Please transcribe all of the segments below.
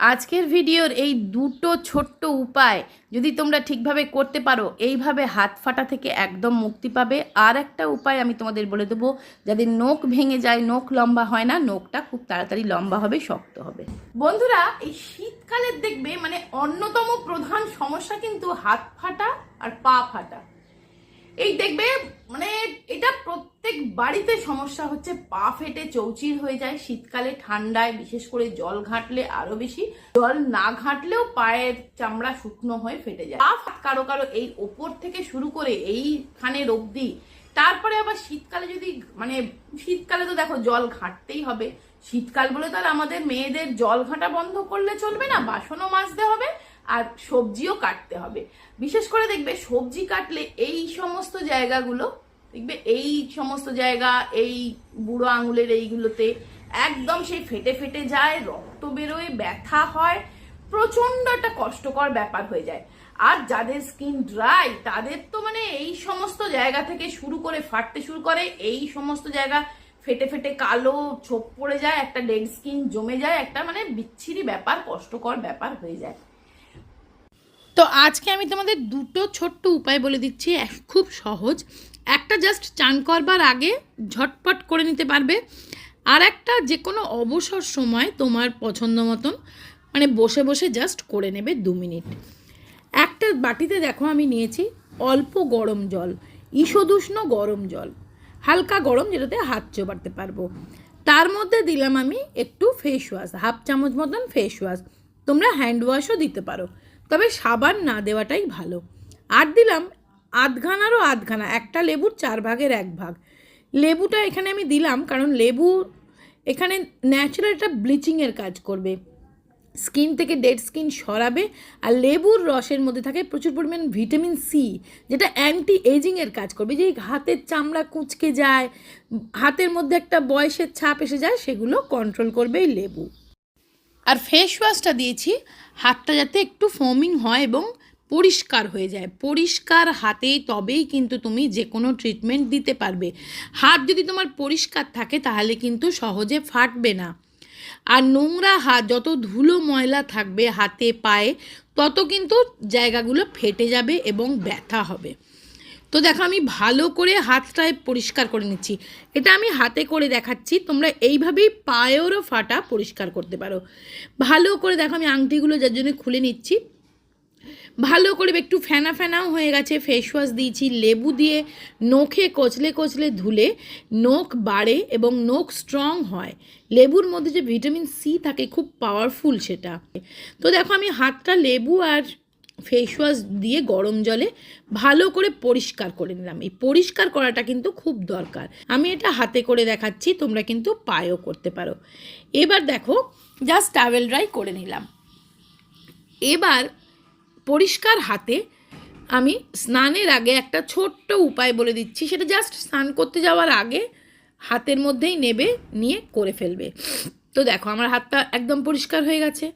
আজকের ভিডিওর এই দুটো ছোট্ট উপায় যদি তোমরা ঠিকভাবে করতে পারো, এইভাবে হাত ফাটা থেকে একদম মুক্তি পাবে। আর একটা উপায় আমি তোমাদের বলে দেবো যাদের নখ ভেঙে যায়, নখ লম্বা হয় না, নখটা খুব তাড়াতাড়ি লম্বা হবে, শক্ত হবে। বন্ধুরা, এই শীতকালের দেখবে মানে অন্যতম প্রধান সমস্যা কিন্তু হাত ফাটা আর পা ফাটা। এই দেখবে মানে এটা প্রত্যেক বাড়িতে সমস্যা হচ্ছে, পা ফেটে চৌচির হয়ে যায়, শীতকালে ঠান্ডায়, বিশেষ করে জল ঘাঁটলে আরও বেশি। জল না ঘাঁটলেও পায়ের চামড়া শুকনো হয়ে ফেটে যায়। কারও কারও এই ওপর থেকে শুরু করে এইখানের অবধি। তারপরে আবার শীতকালে যদি মানে শীতকালে তো দেখো জল ঘাঁটতেই হবে। শীতকাল বলে তো আর আমাদের মেয়েদের জল ঘাঁটা বন্ধ করলে চলবে না, বাসনও মাজতে হবে। আর সবজিও কাটতে হবে। বিশেষ করে দেখবে সবজি কাটলে এই সমস্ত জায়গাগুলো, দেখবে এই সমস্ত জায়গা, এই বুড়ো আঙুলের এইগুলোতে একদম সেই ফেটে ফেটে যায়, রক্ত বেরোয়, ব্যথা হয় প্রচণ্ড একটা কষ্টকর ব্যাপার হয়ে যায়। আর যাদের স্কিন ড্রাই, তাদের তো মানে এই সমস্ত জায়গা থেকে শুরু করে ফাটতে শুরু করে, এই সমস্ত জায়গা ফেটে ফেটে কালো ছোপ পড়ে যায়, একটা ডেড স্কিন জমে যায়, একটা মানে বিচ্ছিরি ব্যাপার, কষ্টকর ব্যাপার হয়ে যায়। তো আজকে আমি তোমাদের দুটো ছোট্ট উপায় বলে দিচ্ছি খুব সহজ। একটা জাস্ট চান করবার আগে ঝটপট করে নিতে পারবে। আর একটা যে কোনো অবসর সময় তোমার পছন্দ মতন মানে বসে বসে জাস্ট করে নেবে দু মিনিট। একটা বাটিতে দেখো আমি নিয়েছি অল্প গরম জল, ঈষদুষ্ণ গরম জল। হালকা গরম যেটাতে হাত চোবাড়তে পারব। তার মধ্যে দিলাম আমি একটু ফেস ওয়াশ হাফ চামচ মতন ফেস ওয়াশ তোমরা হ্যান্ড ওয়াশও দিতে পারো। তবে সাবান না দেওয়াটাই ভালো। আর দিলাম আধখানারও আধখানা, একটা লেবুর চার ভাগের এক ভাগ। লেবুটা এখানে আমি দিলাম কারণ লেবু এখানে ন্যাচারাল একটা ব্লিচিংয়ের কাজ করবে। স্কিন থেকে ডেড স্কিন সরাবে আর লেবুর রসের মধ্যে থাকে প্রচুর পরিমাণ ভিটামিন সি যেটা অ্যান্টি এজিংয়ের কাজ করবে। যে হাতের চামড়া কুঁচকে যায়, হাতের মধ্যে একটা বয়সের ছাপ এসে যায়, সেগুলো কন্ট্রোল করবে এই লেবু। আর ফেস ওয়াশটা দিয়েছি। হাতটা যাতে একটু ফোমিং হয় এবং পরিষ্কার হয়ে যায়। পরিষ্কার হাতেই তবেই কিন্তু তুমি যে কোনো ট্রিটমেন্ট দিতে পারবে। হাত যদি তোমার পরিষ্কার থাকে, তাহলে কিন্তু সহজে ফাটবে না। আর নোংরা হাত, যত ধুলো ময়লা থাকবে হাতে, পায়ে, তত কিন্তু জায়গাগুলো ফেটে যাবে এবং ব্যথা হবে। তো দেখো, আমি ভালো করে হাতটায় পরিষ্কার করে নিচ্ছি। এটা আমি হাতে করে দেখাচ্ছি, তোমরা এইভাবেই পায়েরও ফাটা পরিষ্কার করতে পারো। ভালো করে দেখো, আমি আংটিগুলো যার জন্য খুলে নিচ্ছি। ভালো করে একটু ফেনা ফেনাও হয়ে গেছে ফেস ওয়াশ দিয়েছি, লেবু দিয়ে নখে কচলে কচলে ধুলে নখ বাড়ে এবং নখ স্ট্রং হয়। লেবুর মধ্যে যে ভিটামিন সি থাকে, খুব পাওয়ারফুল সেটা। তো দেখো, আমি হাতটা লেবু আর ফেস ওয়াশ দিয়ে গরম জলে ভালো করে পরিষ্কার করে নিলাম। এই পরিষ্কার করাটা কিন্তু খুব দরকার। আমি এটা হাতে করে দেখাচ্ছি, তোমরা কিন্তু পায়েও করতে পারো। এবার দেখো জাস্ট টাওয়েল ড্রাই করে নিলাম। এবার পরিষ্কার হাতে আমি স্নানের আগে একটা ছোট্ট উপায় বলে দিচ্ছি, সেটা জাস্ট স্নান করতে যাওয়ার আগে হাতের মধ্যেই নেবে, নিয়ে করে ফেলবে। তো দেখো, আমার হাতটা একদম পরিষ্কার হয়ে গেছে।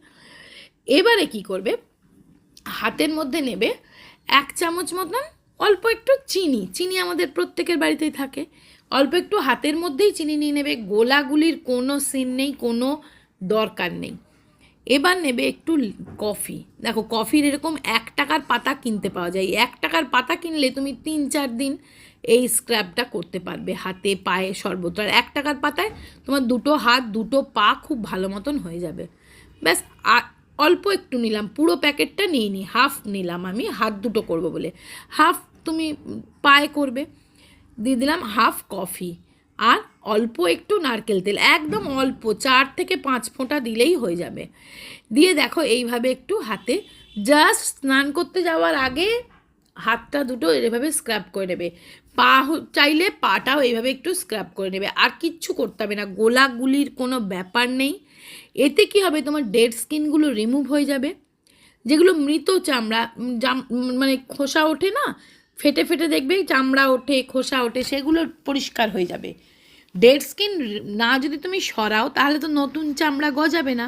এবারে কি করবে? হাতের মধ্যে নেবে এক চামচ মতন অল্প একটু চিনি। চিনি আমাদের প্রত্যেকের বাড়িতেই থাকে। অল্প একটু হাতের মধ্যেই চিনি নিয়ে নেবে। গোলাগুলির কোনো সিন নেই, কোনো দরকার নেই। এবার নেবে একটু কফি। দেখো, কফির এরকম এক টাকার পাতা কিনতে পাওয়া যায়। এক টাকার পাতা কিনলে তুমি তিন চার দিন এই স্ক্র্যাপটা করতে পারবে, হাতে, পায়ে সর্বত্র আর এক টাকার পাতায় তোমার দুটো হাত, দুটো পা খুব ভালো মতন হয়ে যাবে। ব্যাস অল্প একটু নিলাম, পুরো প্যাকেটটা নিয়ে নি, হাফ নিলাম আমি, হাত দুটো করব বলে। হাফ তুমি পায়ে করবে, দিয়ে দিলাম হাফ কফি, আর অল্প একটু নারকেল তেল, একদম অল্প, চার থেকে পাঁচ ফোঁটা দিলেই হয়ে যাবে। দিয়ে দেখো এইভাবে একটু হাতে, জাস্ট স্নান করতে যাওয়ার আগে হাতটা দুটো এভাবে স্ক্রাব করে নেবে। পা চাইলে পাটাও এইভাবে একটু স্ক্রাব করে নেবে, আর কিচ্ছু করতে হবে না, গোলাগুলির কোনো ব্যাপার নেই। এতে কি হবে? তোমার ডেড স্কিনগুলো রিমুভ হয়ে যাবে। যেগুলো মৃত চামড়া মানে খোসা ওঠে না, ফেটে ফেটে দেখবে, চামড়া ওঠে, খোসা ওঠে, সেগুলো পরিষ্কার হয়ে যাবে। ডেড স্কিন না যদি তুমি সরাও, তাহলে তো নতুন চামড়া গজাবে না।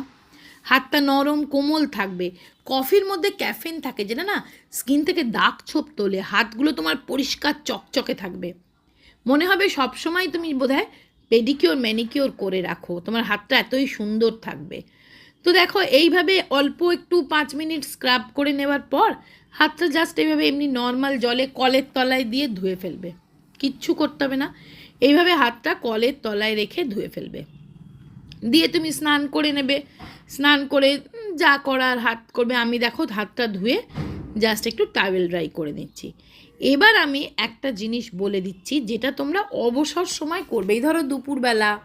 হাতটা নরম, কোমল থাকবে। কফির মধ্যে ক্যাফেন থাকে, যেটা না স্কিন থেকে দাগ ছোপ তোলে, হাতগুলো তোমার পরিষ্কার চকচকে থাকবে। মনে হবে সবসময় তুমি বোধহয় পেডিকিওর ম্যানিকিওর করে রাখো। তোমার হাতটা এতই সুন্দর থাকবে। তো দেখো, এইভাবে অল্প একটু পাঁচ মিনিট স্ক্রাব করে নেওয়ার পর হাতটা জাস্ট এইভাবে এমনি নর্মাল জলে কলের তলায় দিয়ে ধুয়ে ফেলবে। কিচ্ছু করতে হবে না। এইভাবে হাতটা কলের তলায় রেখে ধুয়ে ফেলবে। দিয়ে তুমি স্নান করে নেবে। স্নান করে যা করার হাত করবে। আমি দেখো হাতটা ধুয়ে জাস্ট একটু টাওয়েল ড্রাই করে নিচ্ছি। এবার আমি একটা জিনিস বলে দিচ্ছি, যেটা তোমরা অবসর সময় করবে। এই ধরো দুপুরবেলা,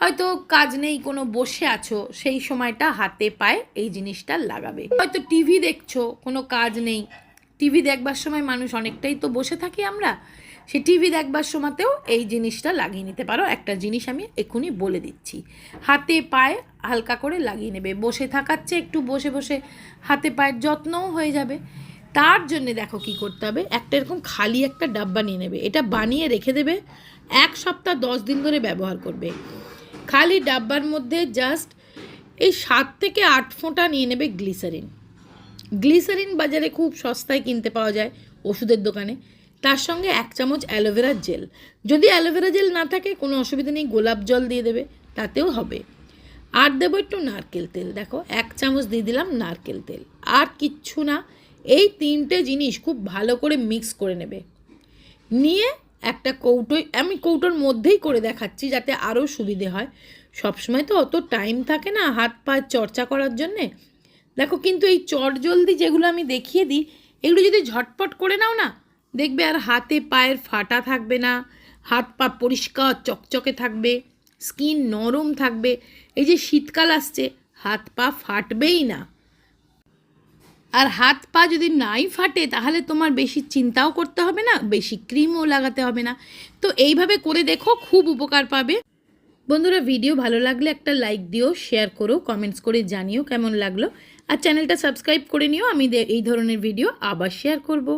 হয়তো কাজ নেই, কোনো বসে আছো, সেই সময়টা হাতে পায়ে এই জিনিসটা লাগাবে। হয়তো টিভি দেখছ, কোনো কাজ নেই। টিভি দেখবার সময় মানুষ অনেকটাই তো বসে থাকি আমরা। সে টিভি দেখবার সময়তেও এই জিনিসটা লাগিয়ে নিতে পারো। একটা জিনিস আমি এক্ষুনি বলে দিচ্ছি। হাতে পায়ে হালকা করে লাগিয়ে নেবে। বসে থাকার চেয়ে একটু বসে বসে হাতে পায়ের যত্নও হয়ে যাবে। তার জন্যে দেখো কি করতে হবে। একটা এরকম খালি একটা ডাব্বা নিয়ে নেবে। এটা বানিয়ে রেখে দেবে। এক সপ্তাহ দশ দিন ধরে ব্যবহার করবে। খালি ডাব্বার মধ্যে জাস্ট এই সাত থেকে আট ফোঁটা নিয়ে নেবে গ্লিসারিন গ্লিসারিন বাজারে খুব সস্তায় কিনতে পাওয়া যায় ওষুধের দোকানে। তার সঙ্গে এক চামচ অ্যালোভেরার জেল যদি অ্যালোভেরা জেল না থাকে, কোনো অসুবিধা নেই, গোলাপ জল দিয়ে দেবে, তাতেও হবে। আর দেবো একটু নারকেল তেল। দেখো, এক চামচ দিয়ে দিলাম নারকেল তেল। আর কিচ্ছু না, এই তিনটে জিনিস খুব ভালো করে মিক্স করে নেবে। নিয়ে একটা কৌটোয় আমি কৌটোর মধ্যেই করে দেখাচ্ছি যাতে আরও সুবিধে হয়। সবসময় তো অত টাইম থাকে না হাত পা চর্চা করার জন্যে। দেখো, কিন্তু এই চট জলদি যেগুলো আমি দেখিয়ে দিই, এগুলো যদি ঝটপট করে নাও না দেখবে আর হাতে পায়ের ফাটা থাকবে না, হাত পা পরিষ্কার, চকচকে থাকবে, স্কিন নরম থাকবে, এই যে শীতকাল আসছে, হাত পা ফাটবেই না। আর হাত পা যদি নাই ফাটে, তাহলে তোমার বেশি চিন্তাও করতে হবে না, বেশি ক্রিমও লাগাতে হবে না। তো এইভাবে করে দেখো, খুব উপকার পাবে। বন্ধুরা, ভিডিও ভালো লাগলে একটা লাইক দিও, শেয়ার করো, কমেন্টস করে জানিও কেমন লাগল। আর চ্যানেলটা সাবস্ক্রাইব করে নিও, আমি এই ধরনের ভিডিও আবার শেয়ার করব।